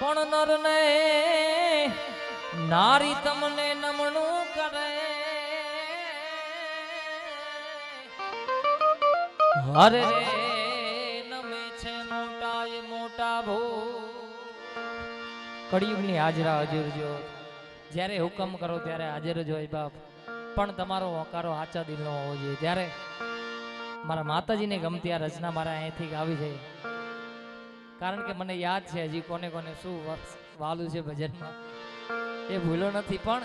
પણ નરને નારી તમને નમણું કરે. હરે રે, નમે છે મોટા એ મોટા ભો કળિયુગની હાજરા હજુર જો. જ્યારે હુકમ કરો ત્યારે હાજર જ હોય બાપ. પણ તમારો હોકારો સાચા દિલનો હોવો જોઈએ. ત્યારે મારા માતાજીને ગમતી આ રચના મારા અહીંયાથી આવી છે. કારણ કે મને યાદ છે હજી કોને કોને શું વાલું છે ભજનમાં. એ ભૂલો નથી, પણ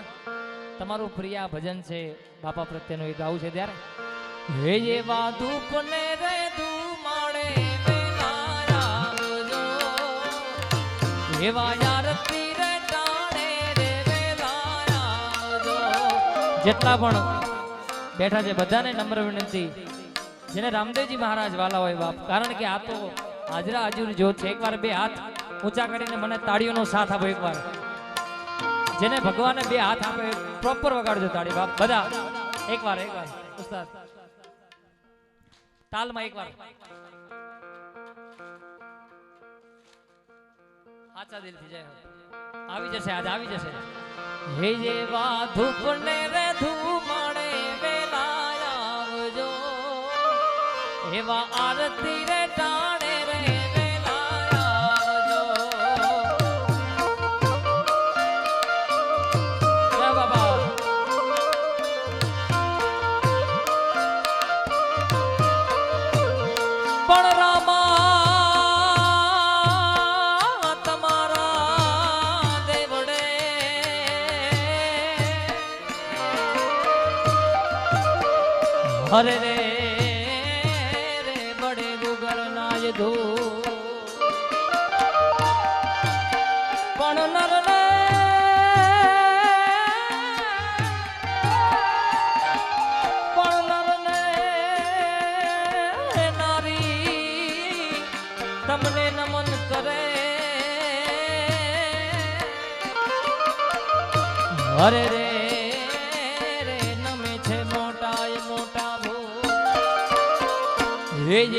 તમારું પ્રિય ભજન છે, બાપા પ્રત્યેનું એ ગાવું છે ત્યારે. હે જેટલા પણ બેઠા છે બધાને નમ્ર વિનંતી. જેને રામદેવજી મહારાજ વાલા હોય બાપ, કારણ કે આ તો હાજરા હાજર જો છે, એકવાર બે હાથ ઊંચા કરીને મને તાળીઓનો સાથ આપો એકવાર. જેને ભગવાને બે હાથ આપે પ્રોપર વગાડજો તાળી બાપ, બધા. એકવાર એકવાર. ઉસ્તાદ. તાલમાં એકવાર. સાચા દિલથી જય આવી જશે, આજ આવી જશે. હે જેવા ધૂપને રે ધુમાડે વેલા આવજો. એવા આરતી રે હરે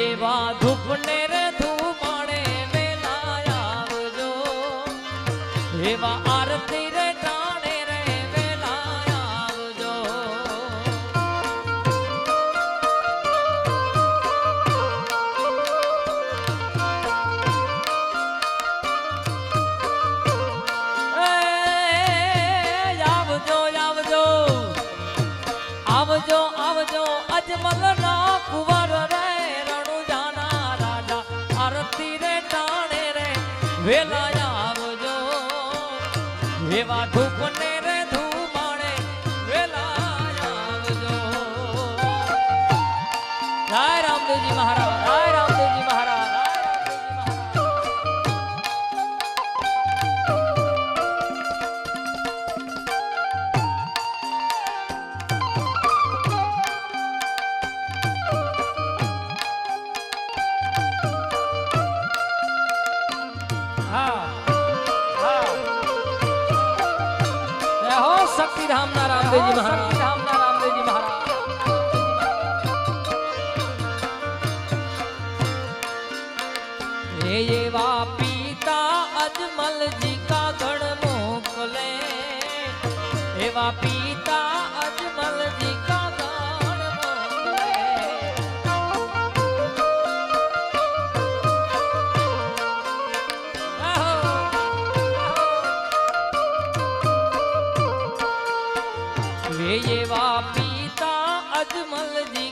જેવા ધૂપને રે ધૂમાડે વેલા આવજો. એવા આરતી રે ટાણે રે વેલા આવજો આવજો. આવજો આવજો, અજમલ વેલા આવજો. એવા ધૂપ હે એવા પિતા અજમલજી કાગળ મોકલે? એવા પિતા અજમલજી કાગળ મોકલે? એવા પિતા અજમલજી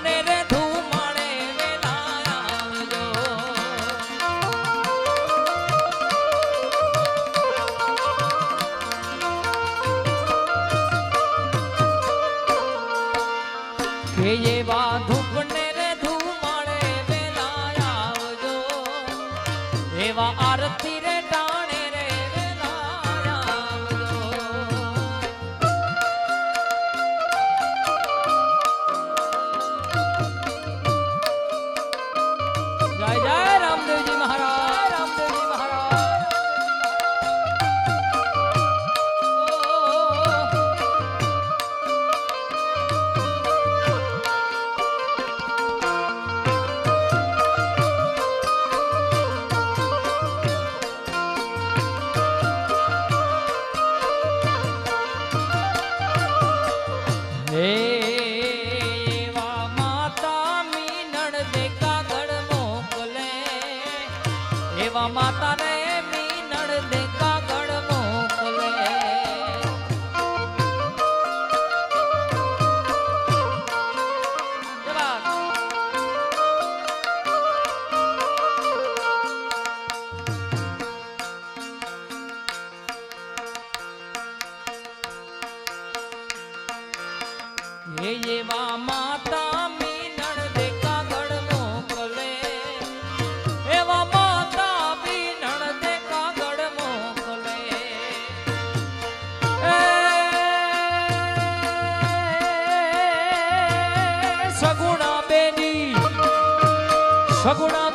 સગુણા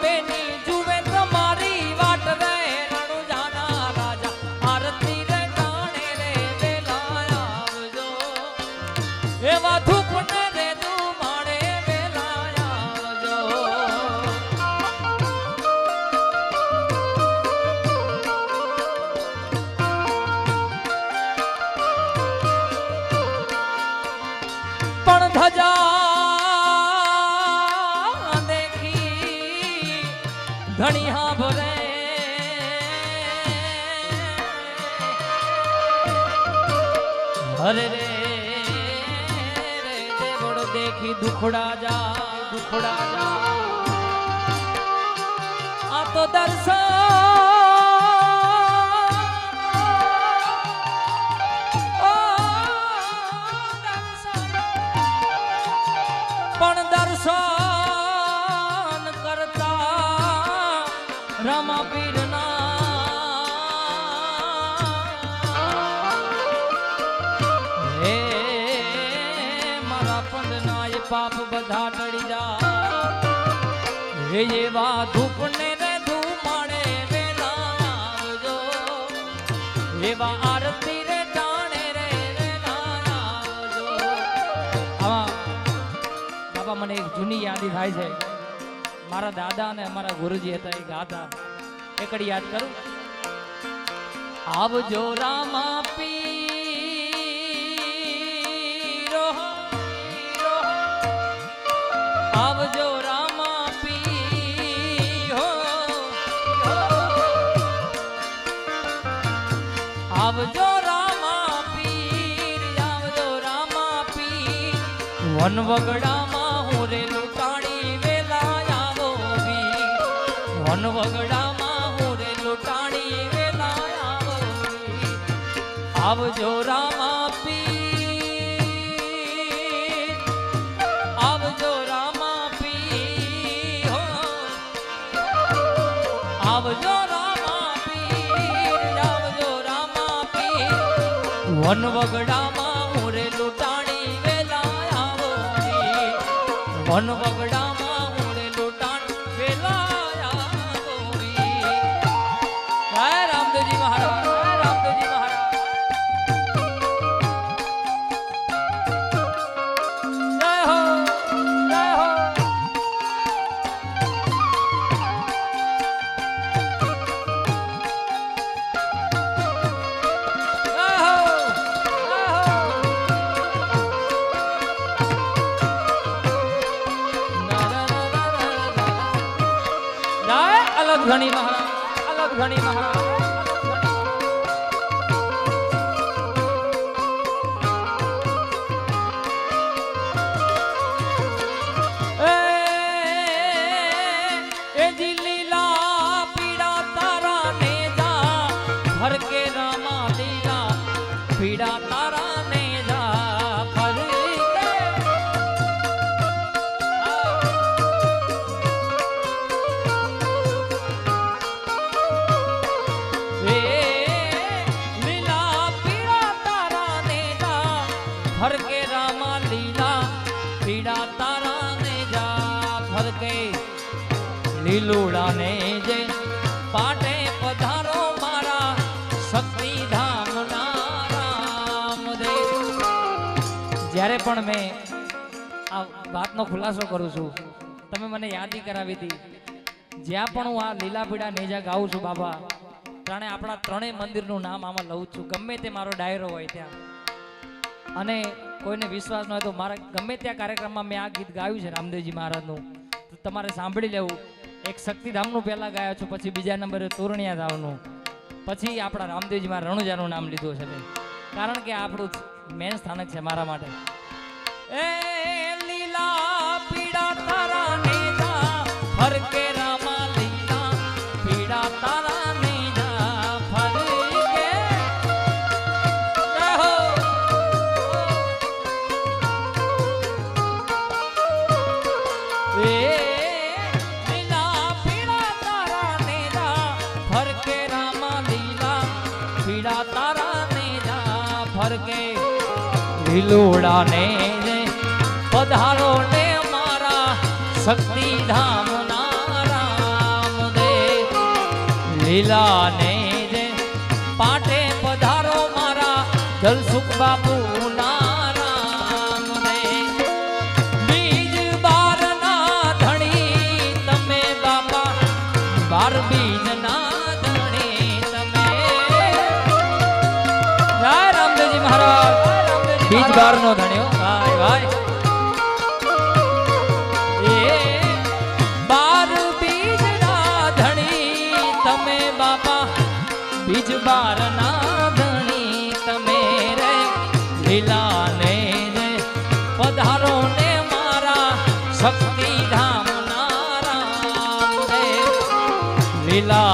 દુખડા જા દુખડા જા આ તો દર્શન પણ દર્શન પાપ બધા ટળી જા હે એવા ધૂપને રે એવા આરતી રે ટાણે રે વેલા બાબા મને એક જૂની યાદી થાય છે. મારા દાદા અને અમારા ગુરુજી હતા, એ ગાતા. એકડી યાદ કરું? આવજો રામા પીરો વન વગડામાં હું રે લૂંટાણી વેલા આવો વન વગડામાં હું રે લૂંટાણી વેલા આવો આવજો રામા વન વગડામાં મોરે લૂંટાણી વેલા આવો રે. ઘણી મહારાજ અલગ ઘણી મહારાજ પીડા તારા ને જા ફરકે લીલુડા ને જે પાટે પધારો મારા શક્તિ ધામ જ્યારે પણ મેં આ વાતનો ખુલાસો કરું છું, તમે મને યાદી કરાવી હતી, જ્યાં પણ હું આ લીલા પીડા નેજા ગાઉં છું બાબા, ત્રણે આપણા ત્રણેય મંદિરનું નામ આમાં લઉં છું, ગમે તે મારો ડાયરો હોય ત્યાં. અને કોઈને વિશ્વાસ ન હોય તો મારા ગમે ત્યાં કાર્યક્રમમાં મેં આ ગીત ગાયું છે રામદેવજી મહારાજનું. તો તમારે સાંભળી લેવું. એક શક્તિધામનું પહેલાં ગાયો છો, પછી બીજા નંબરે તોરણિયા ધામનું પછી આપણા રામદેવજી મારા રણુજાનું નામ લીધું છે મેં કારણ કે આપણું મેન સ્થાનક છે મારા માટે. એ લીલા પીડા તારા ફરકે લીલોડા ને પધારો ને મારા શક્તિ ધામ રામ દે લીલા ને પાટે પધારો મારા જલસુખ બાપુ બીજ બાર નો ધણ્યો ભાઈ ભાઈ બીજ બાર ના ધણી તમે રે લીલા ને રે. પધારો ને મારા શક્તિ ધામ નારા લીલા